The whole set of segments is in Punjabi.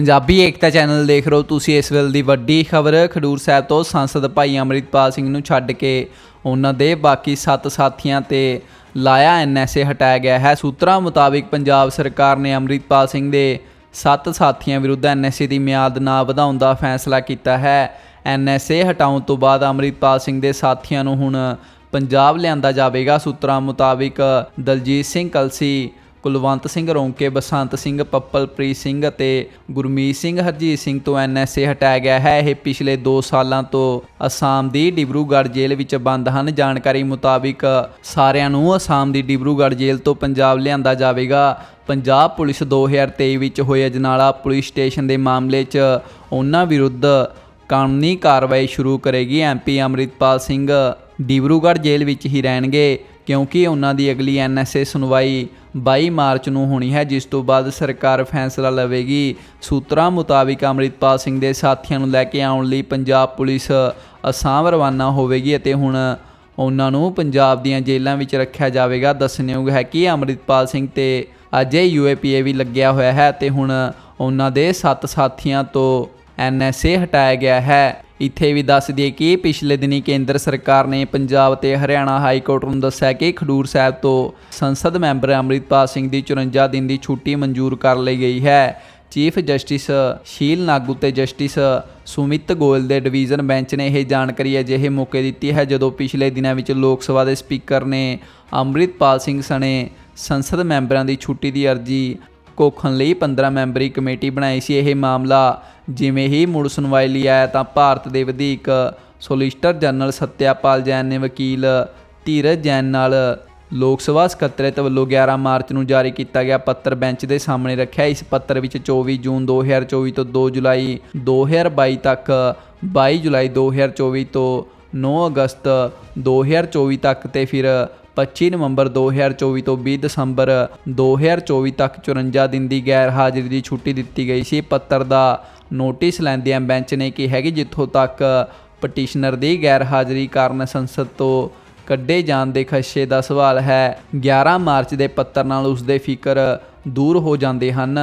ਪੰਜਾਬੀ ਏਕਤਾ ਚੈਨਲ ਦੇਖ ਰਹੇ ਹੋ ਤੁਸੀਂ ਇਸ ਵੇਲੇ ਦੀ ਵੱਡੀ ਖਬਰ। ਖਡੂਰ ਸਾਹਿਬ ਤੋਂ ਸੰਸਦ ਭਾਈ ਅੰਮ੍ਰਿਤਪਾਲ ਸਿੰਘ ਨੂੰ ਛੱਡ ਕੇ ਉਹਨਾਂ ਦੇ ਬਾਕੀ 7 ਸਾਥੀਆਂ ਤੇ ਲਾਇਆ ਐਨਐਸਏ, ਹਟਾਇਆ ਗਿਆ ਹੈ। ਸੂਤਰਾਂ ਮੁਤਾਬਿਕ ਪੰਜਾਬ ਸਰਕਾਰ ਨੇ ਅੰਮ੍ਰਿਤਪਾਲ ਸਿੰਘ ਦੇ 7 ਸਾਥੀਆਂ ਵਿਰੁੱਧ ਐਨਐਸਏ ਦੀ ਮਿਆਦ ਨਾ ਵਧਾਉਣ ਦਾ ਫੈਸਲਾ ਕੀਤਾ ਹੈ। ਐਨਐਸਏ ਹਟਾਉਣ ਤੋਂ ਬਾਅਦ ਅੰਮ੍ਰਿਤਪਾਲ ਸਿੰਘ ਦੇ ਸਾਥੀਆਂ ਨੂੰ ਹੁਣ ਪੰਜਾਬ ਲਿਆਂਦਾ ਜਾਵੇਗਾ। ਸੂਤਰਾਂ ਮੁਤਾਬਿਕ ਦਲਜੀਤ ਸਿੰਘ ਕਲਸੀ ਕੁਲਵੰਤ ਸਿੰਘ ਰੌਂਕੇ, ਬਸੰਤ ਸਿੰਘ, ਪੱਪਲਪ੍ਰੀਤ ਸਿੰਘ ਅਤੇ ਗੁਰਮੀਤ ਸਿੰਘ, ਹਰਜੀਤ ਸਿੰਘ ਤੋਂ ਐਨਐਸਏ ਹਟਾਇਆ ਗਿਆ ਹੈ। ਇਹ ਪਿਛਲੇ 2 ਸਾਲਾਂ ਤੋਂ ਅਸਾਮ ਦੀ ਡਿਬਰੂਗੜ੍ਹ ਜੇਲ੍ਹ ਵਿੱਚ ਬੰਦ ਹਨ। ਜਾਣਕਾਰੀ ਮੁਤਾਬਿਕ ਸਾਰਿਆਂ ਨੂੰ ਅਸਾਮ ਦੀ ਡਿਬਰੂਗੜ੍ਹ ਜੇਲ੍ਹ ਤੋਂ ਪੰਜਾਬ ਲਿਆਂਦਾ ਜਾਵੇਗਾ। ਪੰਜਾਬ ਪੁਲਿਸ 2023 ਵਿੱਚ ਹੋਏ ਅਜਨਾਲਾ ਪੁਲਿਸ ਸਟੇਸ਼ਨ ਦੇ ਮਾਮਲੇ 'ਚ ਉਹਨਾਂ ਵਿਰੁੱਧ ਕਾਨੂੰਨੀ ਕਾਰਵਾਈ ਸ਼ੁਰੂ ਕਰੇਗੀ। ਐਮਪੀ ਅੰਮ੍ਰਿਤਪਾਲ ਸਿੰਘ ਡਿਬਰੂਗੜ੍ਹ ਜੇਲ੍ਹ ਵਿੱਚ ਹੀ ਰਹਿਣਗੇ। ਕਿਉਂਕਿ ਉਹਨਾਂ ਦੀ ਅਗਲੀ ਐਨਐਸਏ ਸੁਣਵਾਈ 22 ਮਾਰਚ ਨੂੰ ਹੋਣੀ ਹੈ, ਜਿਸ ਤੋਂ ਬਾਅਦ ਸਰਕਾਰ ਫੈਸਲਾ ਲਵੇਗੀ। ਸੂਤਰਾਂ ਮੁਤਾਬਿਕ ਅੰਮ੍ਰਿਤਪਾਲ ਸਿੰਘ ਦੇ ਸਾਥੀਆਂ ਨੂੰ ਲੈ ਕੇ ਆਉਣ ਲਈ ਪੰਜਾਬ ਪੁਲਿਸ ਅਸਾਮ ਰਵਾਨਾ ਹੋਵੇਗੀ ਅਤੇ ਹੁਣ ਉਹਨਾਂ ਨੂੰ ਪੰਜਾਬ ਦੀਆਂ ਜੇਲ੍ਹਾਂ ਵਿੱਚ ਰੱਖਿਆ ਜਾਵੇਗਾ। ਦੱਸਣਯੋਗ ਹੈ ਕਿ ਅੰਮ੍ਰਿਤਪਾਲ ਸਿੰਘ ਤੇ ਅਜੇ ਯੂਏਪੀਏ ਵੀ ਲੱਗਿਆ ਹੋਇਆ ਹੈ ਤੇ ਹੁਣ ਉਹਨਾਂ ਦੇ 7 ਸਾਥੀਆਂ ਤੋਂ ਐਨਐਸਏ ਹਟਾਇਆ ਗਿਆ ਹੈ। ਇੱਥੇ ਵੀ ਦੱਸ ਦਈਏ ਕਿ ਪਿਛਲੇ ਦਿਨੀ ਕੇਂਦਰ ਸਰਕਾਰ ਨੇ ਪੰਜਾਬ ਤੇ ਹਰਿਆਣਾ ਹਾਈ ਕੋਰਟ ਨੂੰ ਦੱਸਿਆ ਕਿ ਖਡੂਰ ਸਾਹਿਬ ਤੋਂ ਸੰਸਦ ਮੈਂਬਰ ਅੰਮ੍ਰਿਤਪਾਲ ਸਿੰਘ ਦੀ 54 ਦਿਨ ਦੀ ਛੁੱਟੀ ਮਨਜ਼ੂਰ ਕਰ ਲਈ ਗਈ ਹੈ। ਚੀਫ ਜਸਟਿਸ ਸ਼ੀਲ ਨਾਗੂ ਤੇ ਜਸਟਿਸ ਸੁਮਿਤ ਗੋਇਲ ਦੇ ਡਿਵੀਜ਼ਨ ਬੈਂਚ ਨੇ ਇਹ ਜਾਣਕਾਰੀ ਅਜਿਹੇ ਮੌਕੇ ਦਿੱਤੀ ਹੈ ਜਦੋਂ ਪਿਛਲੇ ਦਿਨਾਂ ਵਿੱਚ ਲੋਕ ਸਭਾ ਦੇ ਸਪੀਕਰ ਨੇ ਅੰਮ੍ਰਿਤਪਾਲ ਸਿੰਘ ਸਣੇ ਸੰਸਦ ਮੈਂਬਰਾਂ ਦੀ ਛੁੱਟੀ ਦੀ ਅਰਜ਼ੀ ਕੋਖਣ ਲਈ 15 ਮੈਂਬਰੀ ਕਮੇਟੀ ਬਣਾਈ ਸੀ ਇਹ ਮਾਮਲਾ। ਜਿਵੇਂ ਹੀ ਮੁੜ ਸੁਣਵਾਈ ਲਈ ਆਇਆ ਤਾਂ ਭਾਰਤ ਦੇ ਵਧੀਕ ਸੋਲਿਸਟਰ ਜਨਰਲ ਸਤਿਆਪਾਲ ਜੈਨ ਨੇ ਵਕੀਲ ਧੀਰਜ ਜੈਨ ਨਾਲ ਲੋਕ ਸਭਾ ਸਕੱਤਰੇਤ ਵੱਲੋਂ 11 ਮਾਰਚ ਨੂੰ ਜਾਰੀ ਕੀਤਾ ਗਿਆ ਪੱਤਰ ਬੈਂਚ ਦੇ ਸਾਹਮਣੇ ਰੱਖਿਆ। ਇਸ ਪੱਤਰ ਵਿੱਚ 24 ਜੂਨ 2024 ਤੋਂ 2 ਜੁਲਾਈ 2022 ਤੱਕ 22 ਜੁਲਾਈ 2024 ਤੋਂ 9 ਅਗਸਤ 2024 ਤੱਕ ਤੇ ਫਿਰ 25 ਨਵੰਬਰ 2024 ਤੋਂ 20 ਦਸੰਬਰ 2024 ਤੱਕ 54 ਦਿਨ ਦੀ ਗੈਰ ਹਾਜ਼ਰੀ ਦੀ ਛੁੱਟੀ ਦਿੱਤੀ ਗਈ ਸੀ। ਪੱਤਰ ਦਾ ਨੋਟਿਸ ਲੈਂਦਿਆਂ ਬੈਂਚ ਨੇ ਕਿਹਾ ਕਿ ਜਿੱਥੋਂ ਤੱਕ ਪਟੀਸ਼ਨਰ ਦੀ ਗੈਰ ਹਾਜ਼ਰੀ ਕਾਰਨ ਸੰਸਦ ਤੋਂ ਕੱਢੇ ਜਾਣ ਦੇ ਖਸ਼ੇ ਦਾ ਸਵਾਲ ਹੈ 11 ਮਾਰਚ ਦੇ ਪੱਤਰ ਨਾਲ ਉਸ ਦੇ ਫਿਕਰ ਦੂਰ ਹੋ ਜਾਂਦੇ ਹਨ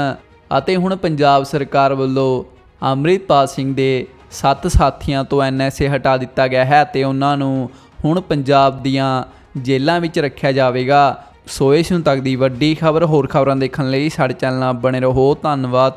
ਅਤੇ ਹੁਣ ਪੰਜਾਬ ਸਰਕਾਰ ਵੱਲੋਂ ਅੰਮ੍ਰਿਤਪਾਲ ਸਿੰਘ ਦੇ ਸੱਤ ਸਾਥੀਆਂ ਤੋਂ ਐਨਐਸਏ ਹਟਾ ਦਿੱਤਾ ਗਿਆ ਹੈ ਤੇ ਉਹਨਾਂ ਨੂੰ ਹੁਣ ਪੰਜਾਬ ਦੀਆਂ ਜੇਲ੍ਹਾਂ ਵਿੱਚ ਰੱਖਿਆ ਜਾਵੇਗਾ। ਸੋ ਇਸ ਨੂੰ ਤੱਕ ਦੀ ਵੱਡੀ ਖਬਰ ਹੋਰ ਖਬਰਾਂ ਦੇਖਣ ਲਈ ਸਾਡੇ ਚੈਨਲ ਨਾਲ ਬਣੇ ਰਹੋ। ਧੰਨਵਾਦ।